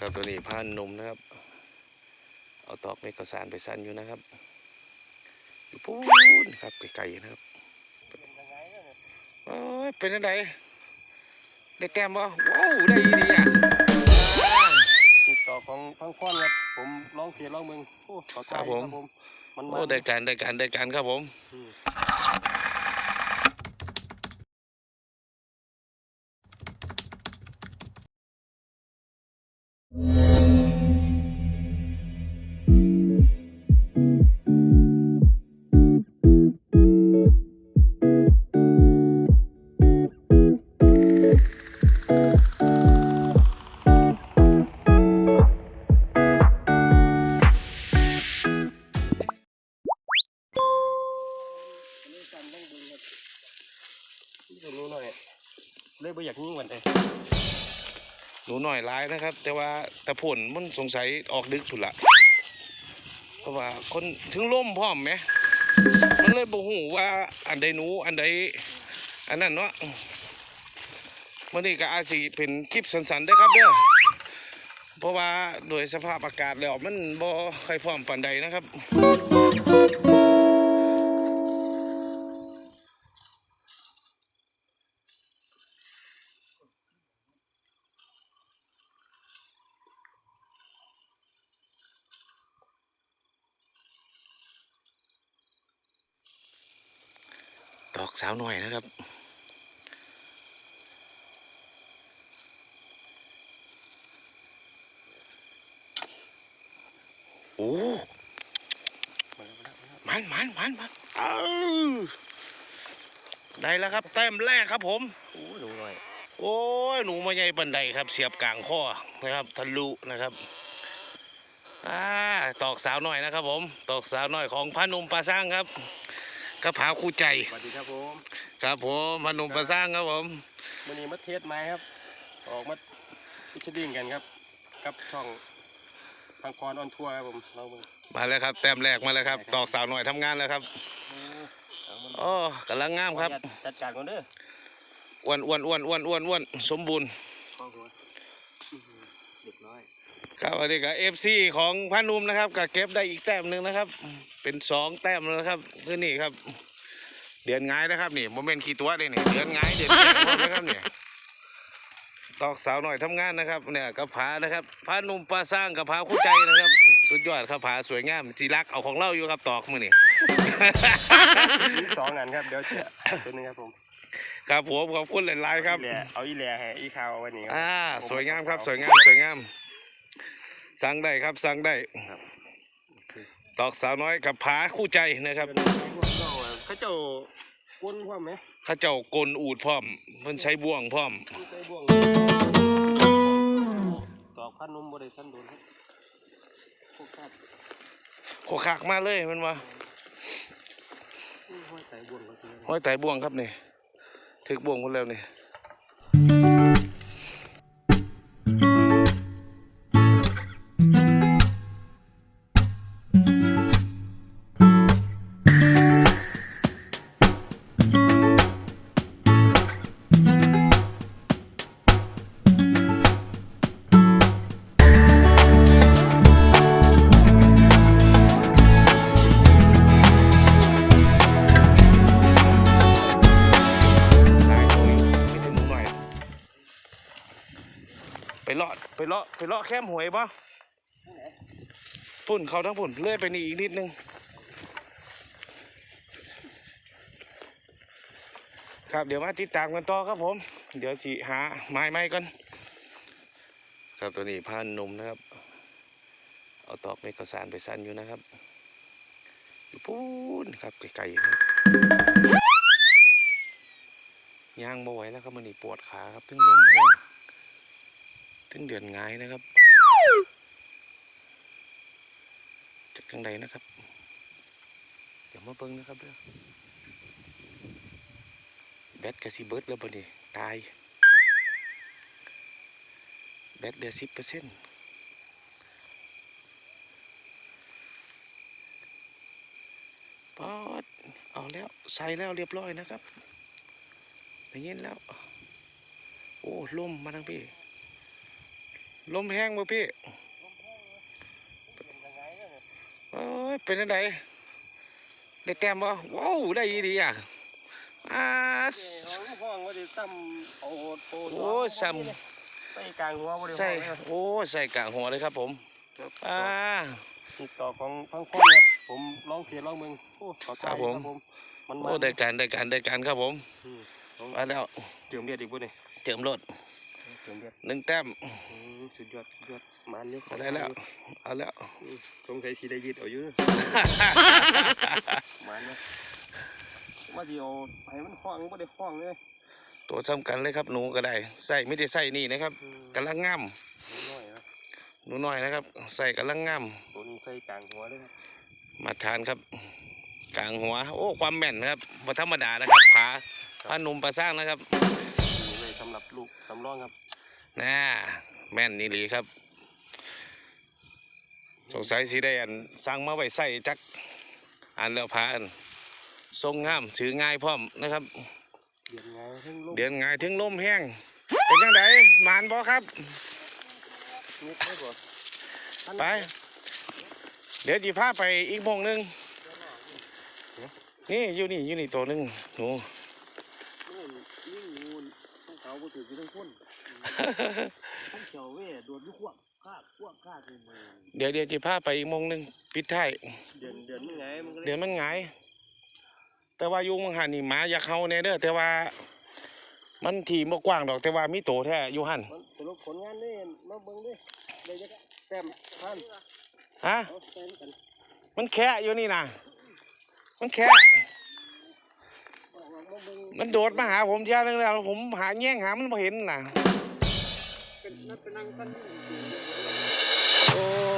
ครับตัวนี้ผ่านนมนะครับ เอาตอกเมกสารไปสั้นอยู่นะครับอยู่พูนครับไกลๆนะครับโอ้ยเป็นยังไงได้แต้มบ่ว้าวได้ดีอะติดต่อของพังพอนครับผมลองเขียนลองเมืองโอ้ขอใจครับผมมันโอ้มาได้การได้การได้การครับผม หนูหน่อยร้ายนะครับ แต่ว่าแต่ผลมันสงสัยออกดึกสุดละเพราะว่าคนถึงล่มพร้อมไหมมันเลยบ่หูว่าอันใดหนูอันใดอันนั้นเนาะมื่อนี้ก็อาจสิเป็นคลิปสั้นๆเด้ครับเด้อเพราะว่าโดยสภาพอากาศแล้วมันบ่ค่อยพร้อมปานใดนะครับ อกสาวหน่อยนะครับ โอ้มันมันมันมันเอ้าได้แล้วครับ แต้มแรกครับผมโอ้ดูหน่อย โอ้ยหนูมาใหญ่บันไดครับ เสียบกลางข้อนะครับทะลุนะครับอ่าตอกสาวหน่อยนะครับผม ตอกสาวหน่อยของพระหนุ่มปลาสร้างครับ กระผาคู่ใจ สวัสดีครับผมครับผมพระหนุ่มปลาสร้างครับผมวันนี้มาเทสไม้ครับ ออกมาพิชดิ้งกันครับกับช่องพังพรออนทัวร์ครับผมลองมึงมาแล้วครับ แต้มแรกมาแล้วครับ ตอกสาวหน่อยทำงานแล้วครับเอามันโอ้กำลังงามครับ จัดการก่อนเด้ออ้วนอ้วนอ้วนอ้วนอ้วนอ้วนสมบูรณ์ข้อหัวอื้อหือเรียบร้อย ครับวันนี้ก็เอฟซีของพระหนุ่มนะครับก็เก็บได้อีกแต้มหนึ่งนะครับ เป็นสองแต้มแล้วนะครับคือนี่ครับ เดือนง่ายนะครับนี่โมเมนต์ขี้ตัวเลยนี่เดือนง่ายเดือนแก่หมดนะครับเนี่ยตอกสาวหน่อยทำงานนะครับเนี่ยกับผานะครับพระหนุ่มปลาสร้างกับผาคู่ใจนะครับ สุดยอดครับผาสวยงามจีรักเอาของเล่าอยู่ครับตอกมือนี่มีสองงานครับเดี๋ยวจะตัวหนึงครับผมครับผมขอบคุณหลายๆครับอีแหล่เอาอีแหล่ให้อีขาวเอาไว้นี่ครัอ่าผมสวยงามครับเอสวยงามสวยงาม สั่งได้ครับสั่งได้ครับตอกสาวน้อยกับผาคู่ใจนะครับเป็นพวกเจ้าอะเขาเจ้าก้นพร้อมไหมเข้าเจ้ากลอูดพร้อมเพิ่นใช้บ่วงพร้อมใส่บ่วงตอกพันนมบริสันโดนครับพวกครับโคขากมาเลยมันว่าอุ้ยห้อยใส่บ่วงก็คือห้อยไตบ่วงครับนี่ถึกบ่วงคนแล้วนี่น เลาะไปเลาะไปเลาะแคมหวยปะพุ่นเขาทั้งพุ่นเลื่อยไปนี่อีกนิดนึงครับเดี๋ยวมาติดตามกันต่อครับผม เดี๋ยวสิหาไม้ไม้ก่อนครับตัวนี้พานนมนะครับ เอาตอกเมกสารไปสั้นอยู่นะครับอยู่ปูนครับไกลๆครับย่างบ่ไหวแล้วครับมันนี่ปวดขาครับถึงลมแห้ง ถึงเดือนงายนะครับจากทางใดนะครับ เดี๋ยวมาเบิ่งนะครับเด้อแบตกระสิเบิร์ดแล้วบ่นี่ตาย แบตเหลือสิบเปอร์เซ็นต์ปอดเอาแล้วใส่แล้วเรียบร้อยนะครับได้ยินแล้ว โอ้ลมมาทั้งพี่ ลมแห้งบ่พี่โอ้ยเป็นจังไดได้แต้มบ่ว้าวได้อีดีอะอาสห้องว่าจะตั้มเอาโอ้โอ้ยซ้ใส่กลางหัวใส่ห้องเลยครับโอ้ใส่กลางหัวเลยครับผมอ่าติดต่อของพังพอนครับผมลองเขียนลองมึงโอ้ขอครับผมมันโอ้มันได้การได้การได้การครับผมมาแล้วเติมเลือดอีกบ่เนี่ยเจิมรถ หนึ่งแต้มอืมสุดยอดสุดยอดมันอยู่เอาได้แล้ว เอาแล้วอืมสงสัยสีได้ยืดเอาอยู่มันเนาะมาเดียวให้มันห้องบ่ได้ห้องเลย ตัวสำคัญเลยครับหนูก็ได้ใส่ไม่ได้ใส่นี่นะครับอืมกำลังงามน้อยนะหนูน้อยนะครับ ใส่กำลังงามตัวนี้ใส่กลางหัวเลยครับมาทานครับ กลางหัว โอ้ความแม่นนะครับบ่ธรรมดานะครับผาผาหนุ่มปลาสร้างนะครับนี่เลยสำหรับลูกสำรองครับ น่าแม่นนี่หลีครับ สงสัยสิได้อันสั่งมาไว้ใส่จักอันแล้วพาอันทรงงามถือง่ายพร้อมนะครับ เดือนไงเพิ่งลูกเดือนง่ายถึงลมแห้งเป็นยังไงหมานบ่ครับนิดได้บ่ไป เดี๋ยวจีพาไปอีกโมงหนึงนี่อยู่นี่อยู่นี่ตัวหนึงหนูนู่นนี่งูนต้อง เขาบ่ถือกี่ทั้งคนต้องเขียวเว้ยโดนยุควบคาดควบคาดเลยมึงเดี๋ยวเดี๋ยวจีพาไปอีกโมงหนึงปิดท้ายเดือนเดือนมึงไงมึงก็เลยเดี๋ยวมันหงาย แต่ว่าอยู่มังหันนี่หมาอยากเข้าแน่เด้อแต่ว่า มันทีบ่กว้างดอกแต่ว่ามีโตแท้อยู่หันมันสรุปผลงานนี่มาเบิ่งดิได้จักแต้มพันฮะเอาแต้มกันมันแค่อยู่นี่นะมันแค่ออกมาเบิ่งมันโดดมาหาผมเที่ยนึงแล้ว ผมหาแย่งหามันบ่เห็นน่ะเป็ นัดเป็นังสั้นโอ้